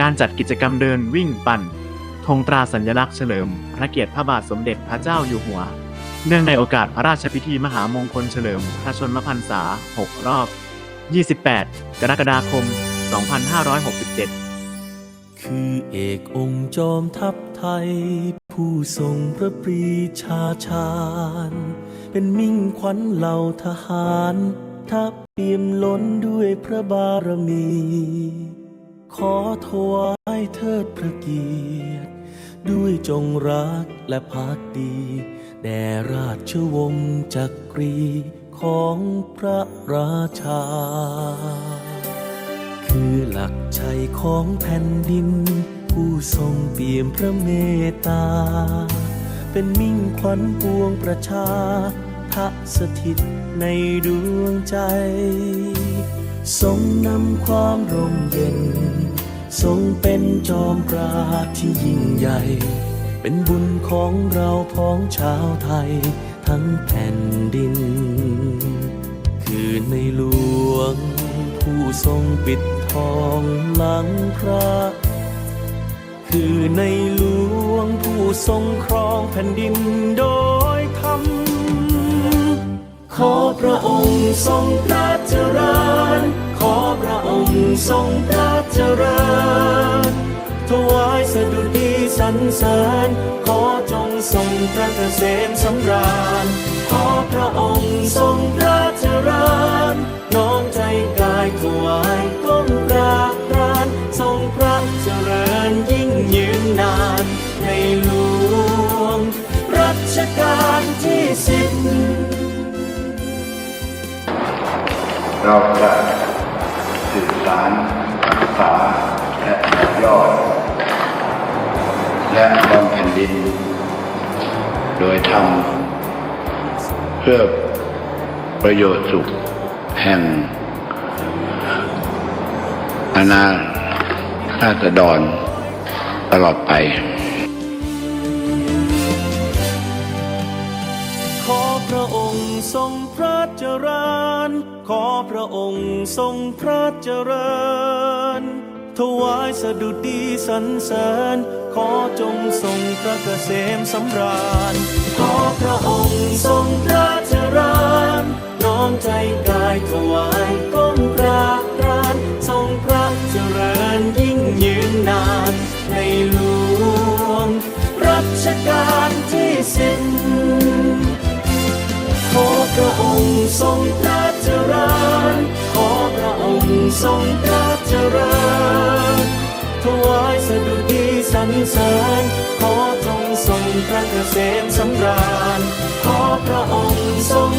การจัดกิจกรรมเดินวิ่งปั่นธงตราสัญลักษณ์เฉลิม พระเกียรติพระบาทสมเด็จพระเจ้าอยู่หัว เนื่องในโอกาสพระราชพิธีมหามงคลเฉลิม พระชนมพรรษา 6 รอบ 28 กรกฎาคม 2567คือเอกองค์จอมทัพไทย ผู้ทรงพระปรีชาชาญ เป็นมิ่งขวัญเหล่าทหาร ทัพเปี่ยมล้นด้วยพระบารมี ขอถวายเทิดพระเกียรติ ด้วยจงรักและภักดี แด่ราชวงศ์จักรีของพระราชา คือหลักชัยของแผ่นดิน ผู้ทรงเปี่ยมพระเมตตา เป็นมิ่งขวัญปวงประชาพระสถิตในดวงใจ ทรงนำความร่มเย็น ทรงเป็นจอมปราดที่ยิ่งใหญ่ เป็นบุญของเราพ้องชาวไทยทั้งแผ่นดิน คือในหลวง ผู้ทรงปิดทองหลังพระ คือในหลวงผู้ทรงครองแผ่นดินโดยธรรมขอพระองค์ทรงพระเจริญ ขอพระองค์ทรงพระ สริญขอจงทรงพระเกษมสำราญ ขอพระองค์ทรงพระเจริญน้อมใจกายถวายก้มกราบกรานทรงพระเจริญยิ่งยืนนานในหลวงรัชกาลที่สิบเราจะสื่อสารรักษาและต่อยอด และบำเพ็ญดิน โดยทำเพื่อประโยชน์สุขแห่งอาณาราษฎรตลอดไป ขอพระองค์ทรงพระเจริญ ขอพระองค์ทรงพระเจริญ ถวายสดุดีสรรเสริญ ขอจงทรงพระเกษมสำราญ ขอพระองค์ทรงพระเจริญน้อมใจกายถวายก้มกราบกรานทรงพระเจริญยิ่งยืนนานในหลวงรัชกาลที่สิบขอพระองค์ทรงพระเจริญขอพระองค์ทรง เสริญขอจงทรงพระเกษมสำราญขอพระองค์ทรง